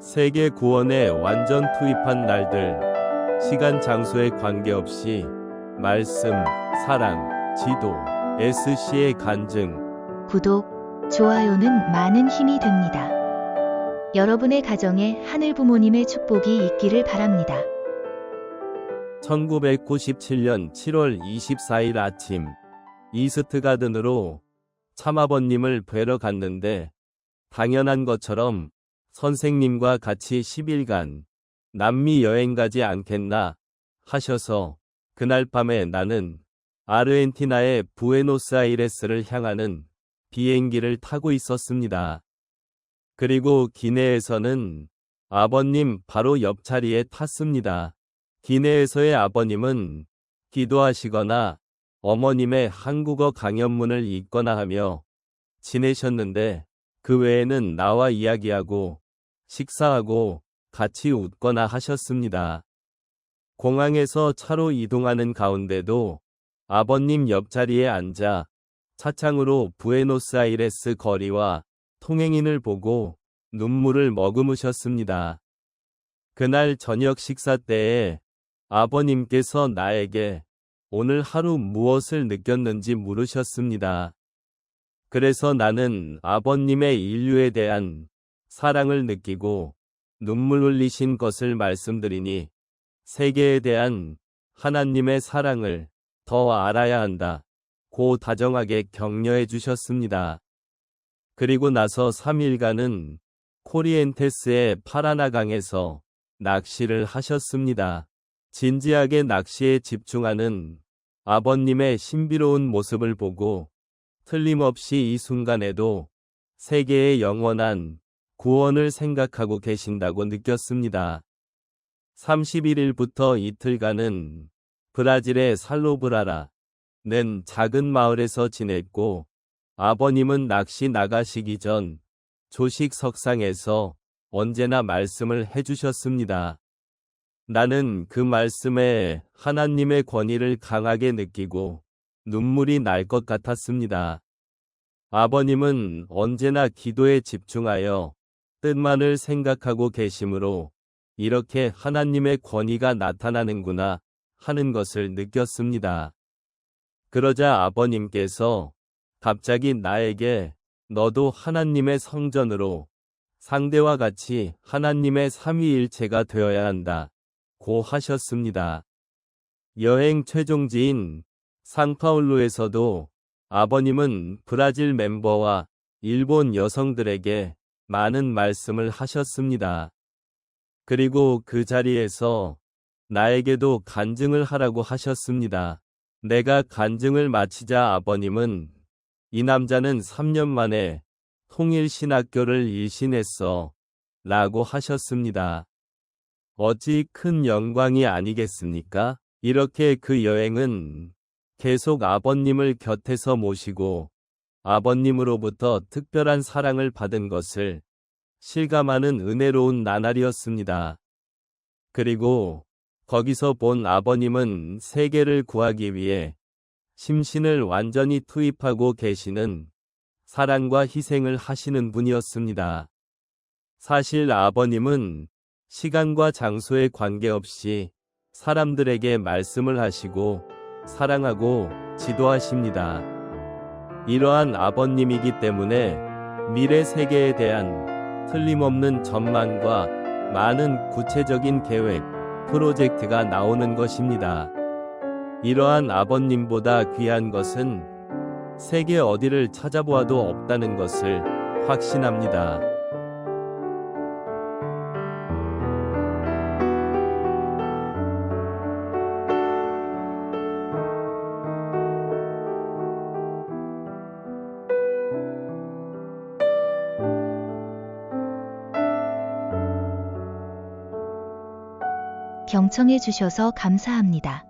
세계 구원에 완전 투입한 날들. 시간 장소에 관계없이 말씀, 사랑, 지도, SC의 간증, 구독, 좋아요는 많은 힘이 됩니다. 여러분의 가정에 하늘 부모님의 축복이 있기를 바랍니다. 1997년 7월 24일 아침 이스트 가든으로 참아버님을 뵈러 갔는데 당연한 것처럼 선생님과 같이 10일간 남미 여행 가지 않겠나 하셔서 그날 밤에 나는 아르헨티나의 부에노스아이레스를 향하는 비행기를 타고 있었습니다. 그리고 기내에서는 아버님 바로 옆자리에 탔습니다. 기내에서의 아버님은 기도하시거나 어머님의 한국어 강연문을 읽거나 하며 지내셨는데 그 외에는 나와 이야기하고 식사하고 같이 웃거나 하셨습니다. 공항에서 차로 이동하는 가운데도 아버님 옆자리에 앉아 차창으로 부에노스아이레스 거리와 통행인을 보고 눈물을 머금으셨습니다. 그날 저녁 식사 때에 아버님께서 나에게 오늘 하루 무엇을 느꼈는지 물으셨습니다. 그래서 나는 아버님의 인류에 대한 사랑을 느끼고 눈물 흘리신 것을 말씀드리니 세계에 대한 하나님의 사랑을 더 알아야 한다. 고 다정하게 격려해 주셨습니다. 그리고 나서 3일간은 코리엔테스의 파라나강에서 낚시를 하셨습니다. 진지하게 낚시에 집중하는 아버님의 신비로운 모습을 보고 틀림없이 이 순간에도 세계의 영원한 구원을 생각하고 계신다고 느꼈습니다. 31일부터 이틀간은 브라질의 살로브라라 는 작은 마을에서 지냈고 아버님은 낚시 나가시기 전 조식 석상에서 언제나 말씀을 해주셨습니다. 나는 그 말씀에 하나님의 권위를 강하게 느끼고 눈물이 날 것 같았습니다. 아버님은 언제나 기도에 집중하여 뜻만을 생각하고 계심으로 이렇게 하나님의 권위가 나타나는구나 하는 것을 느꼈습니다. 그러자 아버님께서 갑자기 나에게 너도 하나님의 성전으로 상대와 같이 하나님의 삼위일체가 되어야 한다. 고 하셨습니다. 여행 최종지인 상파울루에서도 아버님은 브라질 멤버와 일본 여성들에게 많은 말씀을 하셨습니다. 그리고 그 자리에서 나에게도 간증을 하라고 하셨습니다. 내가 간증을 마치자 아버님은 이 남자는 3년 만에 통일신학교를 일신했어. 라고 하셨습니다. 어찌 큰 영광이 아니겠습니까? 이렇게 그 여행은 계속 아버님을 곁에서 모시고 아버님으로부터 특별한 사랑을 받은 것을 실감하는 은혜로운 나날이었습니다. 그리고 거기서 본 아버님은 세계를 구하기 위해 심신을 완전히 투입하고 계시는 사랑과 희생을 하시는 분이었습니다. 사실 아버님은 시간과 장소에 관계없이 사람들에게 말씀을 하시고 사랑하고 지도하십니다. 이러한 아버님이기 때문에 미래 세계에 대한 틀림없는 전망과 많은 구체적인 계획, 프로젝트가 나오는 것입니다. 이러한 아버님보다 귀한 것은 세계 어디를 찾아보아도 없다는 것을 확신합니다. 경청해 주셔서 감사합니다.